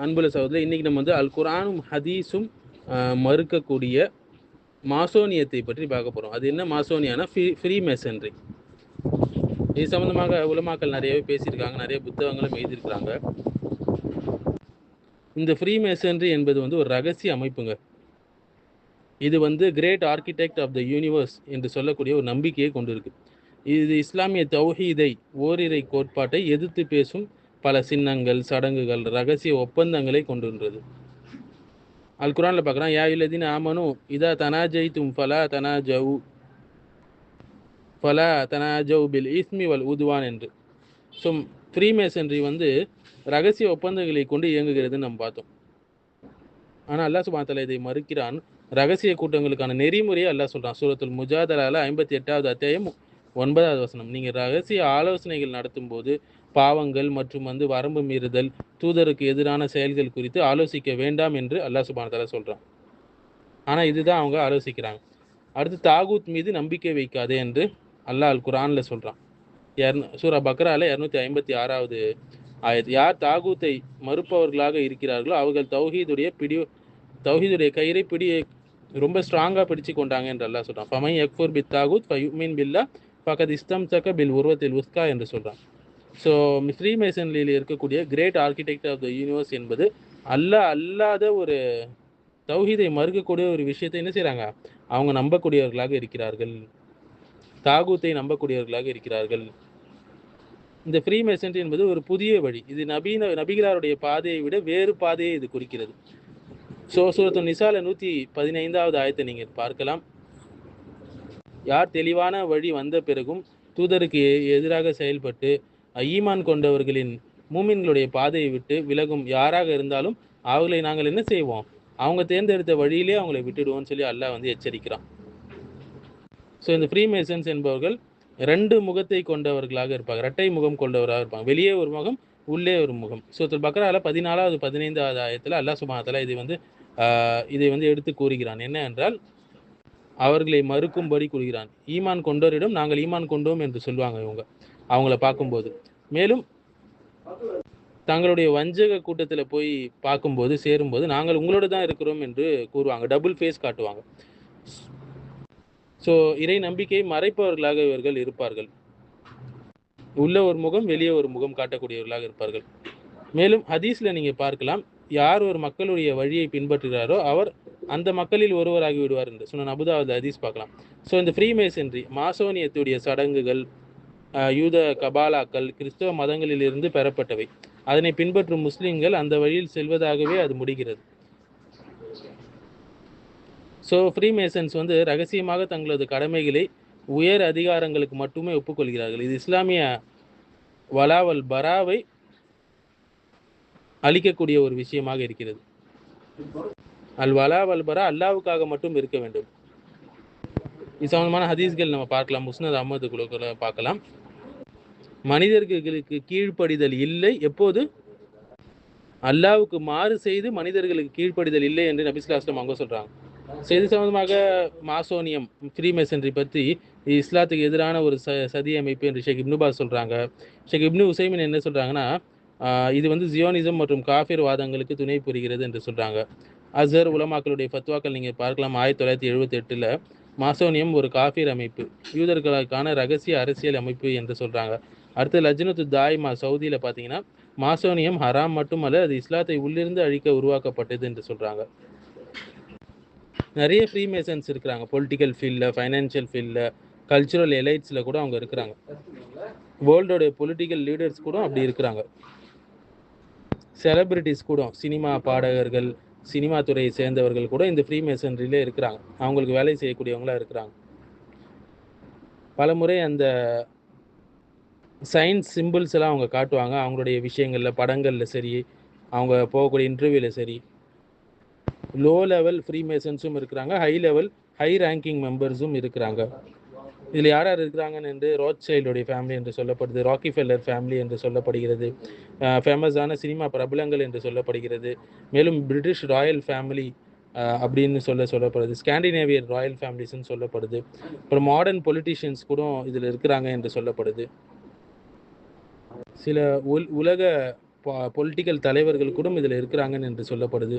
அன்புல சகோதரர் இன்னைக்கு நம்ம வந்து அல் குரானும் ஹதீஸும் மறுக்கக்கூடிய மாசோனியத்தை பற்றி பார்க்க போகிறோம் அது என்ன மாசோனியானா ஃப்ரீ ஃப்ரீ மேசன்ரி இது சம்மந்தமாக உலமாக்கள் நிறையவே பேசியிருக்காங்க நிறைய புத்தகங்களும் எழுதியிருக்கிறாங்க. இந்த ஃப்ரீ மேசன்ரி என்பது வந்து ஒரு ரகசிய அமைப்புங்க. இது வந்து great architect of the universe என்று சொல்லக்கூடிய ஒரு நம்பிக்கையை கொண்டிருக்கு. இது இஸ்லாமிய தௌஹீதை ஓரிரை கோட்பாட்டை எதிர்த்து பேசும் பல சின்னங்கள் சடங்குகள் ரகசிய ஒப்பந்தங்களை கொண்டுன்றது அல் குரானில் பார்க்குறான் யா இல்லதின் ஆமனு இதா தனாஜைத்தும் ஃபலா தனாஜவு ஃபலா தனாஜவு பில் இஸ்மி வல் உதுவான் என்று. ஸோ ஃப்ரீ மேசன்ரி வந்து ரகசிய ஒப்பந்தங்களை கொண்டு இயங்குகிறதுன்னு நம்ம பார்த்தோம். ஆனால் அல்லாஹ் சுபாத்தல இதை மறுக்கிறான். ரகசிய கூட்டங்களுக்கான நெறிமுறையை அல்லாஹ் சொல்கிறான் சூரத்துல் முஜாதலால் ஐம்பத்தி எட்டாவது அத்தியாயம் ஒன்பதாவது வசனம் நீங்கள் ரகசிய ஆலோசனைகள் நடத்தும் போது பாவங்கள் மற்றும் வந்து வரம்பு மீறுதல் தூதருக்கு எதிரான செயல்கள் குறித்து ஆலோசிக்க வேண்டாம் என்று அல்லாஹ் சுபானதால சொல்கிறான் ஆனால் இதுதான் அவங்க ஆலோசிக்கிறாங்க. அடுத்து தாகூத் மீது நம்பிக்கை வைக்காதே என்று அல்லாஹ் அல் குரானில் சொல்கிறான் இரநூ சூரா பக்ரால இரநூத்தி ஐம்பத்தி ஆறாவது ஆயத். யார் தாகூத்தை மறுப்பவர்களாக இருக்கிறார்களோ அவர்கள் தௌஹீதுடைய பிடி தௌஹீதுடைய கயிறை பிடி ரொம்ப ஸ்ட்ராங்காக பிடிச்சு கொண்டாங்க என்று அல்லாஹ் சொல்கிறான் ஃபமை யக்ஃபூர் பித் தாகூத் ஃபயுமின் பில்லா பக்கத் இஸ்தம் சக்க பில் உருவத்தில் உஸ்கா என்று சொல்கிறான் ஸோ ஃப்ரீ மேசன்லியில் இருக்கக்கூடிய great architect of the universe என்பது அல்ல அல்லாத ஒரு தௌஹீதை மறுக்கக்கூடிய ஒரு விஷயத்தை என்ன செய்கிறாங்க அவங்க நம்பக்கூடியவர்களாக இருக்கிறார்கள். தாகூத்தை நம்பக்கூடியவர்களாக இருக்கிறார்கள். இந்த ஃப்ரீ மெசன்ட்ரி என்பது ஒரு புதிய வழி. இது நபீன நபிகளாருடைய பாதையை விட வேறு பாதையை இது குறிக்கிறது. ஸோ சூரத்து நிசால நூற்றி பதினைந்தாவது ஆயத்தை நீங்கள் பார்க்கலாம். யார் தெளிவான வழி வந்த பிறகும் தூதருக்கு எதிராக செயல்பட்டு ஈமான் கொண்டவர்களின் மூமின்களுடைய பாதையை விட்டு விலகும் யாராக இருந்தாலும் அவர்களை நாங்கள் என்ன செய்வோம்? அவங்க தேர்ந்தெடுத்த வழியிலே அவங்களை விட்டுடுவோம்னு சொல்லி அல்லாஹ் வந்து எச்சரிக்கிறான். ஸோ இந்த ஃப்ரீ மேசன்ஸ் என்பவர்கள் ரெண்டு முகத்தை கொண்டவர்களாக இருப்பாங்க. இரட்டை முகம் கொண்டவராக இருப்பாங்க. வெளியே ஒரு முகம் உள்ளே ஒரு முகம். சூத்துல் பக்ரால பதினாலாவது பதினைந்தாவது ஆயத்தில் அல்லாஹ் சுபாத்தில் இதை வந்து ஆஹ், இதை வந்து எடுத்து கூறுகிறான். என்ன என்றால் அவர்களை மறுக்கும்படி கூறுகிறான். ஈமான் கொண்டோரிடம் நாங்கள் ஈமான் கொண்டோம் என்று சொல்லுவாங்க இவங்க. அவங்கள பார்க்கும்போது. மேலும் தங்களுடைய வஞ்சக கூட்டத்தில் போய் பார்க்கும்போது சேரும்போது நாங்கள் உங்களோட தான் இருக்கிறோம் என்று கூறுவாங்க. டபுள் ஃபேஸ் காட்டுவாங்க. ஸோ இறை நம்பிக்கையை மறைப்பவர்களாக இவர்கள் இருப்பார்கள். உள்ள ஒரு முகம் வெளியே ஒரு முகம் காட்டக்கூடியவர்களாக இருப்பார்கள். மேலும் ஹதீஸில் நீங்கள் பார்க்கலாம் யார் ஒரு மக்களுடைய வழியை பின்பற்றுகிறாரோ அவர் அந்த மக்களில் ஒருவராகி விடுவார் என்று. சொன்ன அபுதாவது ஹதீஸ் பார்க்கலாம். ஸோ இந்த ஃப்ரீமேசன்ரி மாசோனியத்துடைய சடங்குகள் ஆஹ், யூத கபாலாக்கள் கிறிஸ்தவ மதங்களிலிருந்து பெறப்பட்டவை. அதனை பின்பற்றும் முஸ்லிம்கள் அந்த வழியில் செல்வதாகவே அது முடிகிறது. ஸோ ஃப்ரீமேசன்ஸ் வந்து ரகசியமாக தங்களது கடமைகளை உயர் அதிகாரங்களுக்கு மட்டுமே ஒப்புக்கொள்கிறார்கள். இது இஸ்லாமிய வலாவல் பராவை அளிக்கக்கூடிய ஒரு விஷயமாக இருக்கிறது. அல் வலா வல்பரா அல்லாவுக்காக மட்டும் இருக்க வேண்டும். இது சம்பந்தமான ஹதீஸ்கள் நம்ம பார்க்கலாம். முஸ்னத் அகமது குழுக்களை பார்க்கலாம். மனிதர்களுக்கு கீழ்ப்படிதல் இல்லை. எப்போது? அல்லாவுக்கு மாறு செய்து மனிதர்களுக்கு கீழ்ப்படிதல் இல்லை என்று நபிஸ்லாஸ்லம் அவங்க சொல்றாங்க. செய்தி சம்பந்தமாக மாசோனியம் ஃப்ரீ மெசன்ரி பற்றி இஸ்லாத்துக்கு எதிரான ஒரு ச சதி அமைப்பு என்று ஷேக் இப்னுபாஸ் சொல்றாங்க. ஷேக் இப்னு உசைமின் என்ன சொல்றாங்கன்னா ஆஹ் இது வந்து ஜியோனிசம் மற்றும் காஃபிர் வாதங்களுக்கு துணை புரிகிறது என்று சொல்றாங்க. அசர் உலமாக்களுடைய ஃபத்வாக்கள் நீங்கள் பார்க்கலாம் ஆயிரத்தி தொள்ளாயிரத்தி எழுபத்தி எட்டில் மாசோனியம் ஒரு காஃபீர் அமைப்பு யூதர்களுக்கான ரகசிய அரசியல் அமைப்பு என்று சொல்றாங்க. அடுத்து லஜ்னத்து தாய்மா சவுதியில் பார்த்தீங்கன்னா மாசோனியம் ஹராம் மட்டுமல்ல அது இஸ்லாத்தை உள்ளிருந்து அழிக்க உருவாக்கப்பட்டது என்று சொல்றாங்க. நிறைய ஃப்ரீமேசன்ஸ் இருக்கிறாங்க பொலிட்டிக்கல் ஃபீல்டில் ஃபைனான்ஷியல் ஃபீல்டில் கல்ச்சுரல் எலைட்ஸில் கூட அவங்க இருக்கிறாங்க. வேர்ல்டோடைய பொலிட்டிக்கல் லீடர்ஸ் கூட அப்படி இருக்கிறாங்க. செலிபிரிட்டிஸ் கூட சினிமா பாடகர்கள் சினிமா துறையை சேர்ந்தவர்கள் கூட இந்த ஃப்ரீ மேசன்ரிலே இருக்கிறாங்க. அவங்களுக்கு வேலை செய்யக்கூடியவங்களா இருக்கிறாங்க. பலமுறை அந்த சயின்ஸ் சிம்பிள்ஸ் எல்லாம் அவங்க காட்டுவாங்க. அவங்களுடைய விஷயங்களில் படங்களில் சரி அவங்க போகக்கூடிய இன்டர்வியூவில் சரி. லோ லெவல் ஃப்ரீ மேசன்ஸும் இருக்கிறாங்க. ஹை லெவல் ஹை ரேங்கிங் மெம்பர்ஸும் இருக்கிறாங்க. இதில் யார் யார் இருக்கிறாங்கன்னு என்று ரோத் சைல்டுடைய ஃபேமிலி என்று சொல்லப்படுது ராக்கி ஃபெல்லர் ஃபேமிலி என்று சொல்லப்படுகிறது ஃபேமஸான சினிமா பிரபலங்கள் என்று சொல்லப்படுகிறது மேலும் பிரிட்டிஷ் ராயல் ஃபேமிலி அப்படின்னு சொல்ல சொல்லப்படுது ஸ்காண்டினேவியன் ராயல் ஃபேமிலிஸ்ன்னு சொல்லப்படுது அப்புறம் மாடர்ன் பொலிட்டிஷியன்ஸ் கூட இதில் இருக்கிறாங்க என்று சொல்லப்படுது. சில உல் உலக பொலிட்டிக்கல் தலைவர்கள் கூட இதில் இருக்கிறாங்கன்னு என்று சொல்லப்படுது.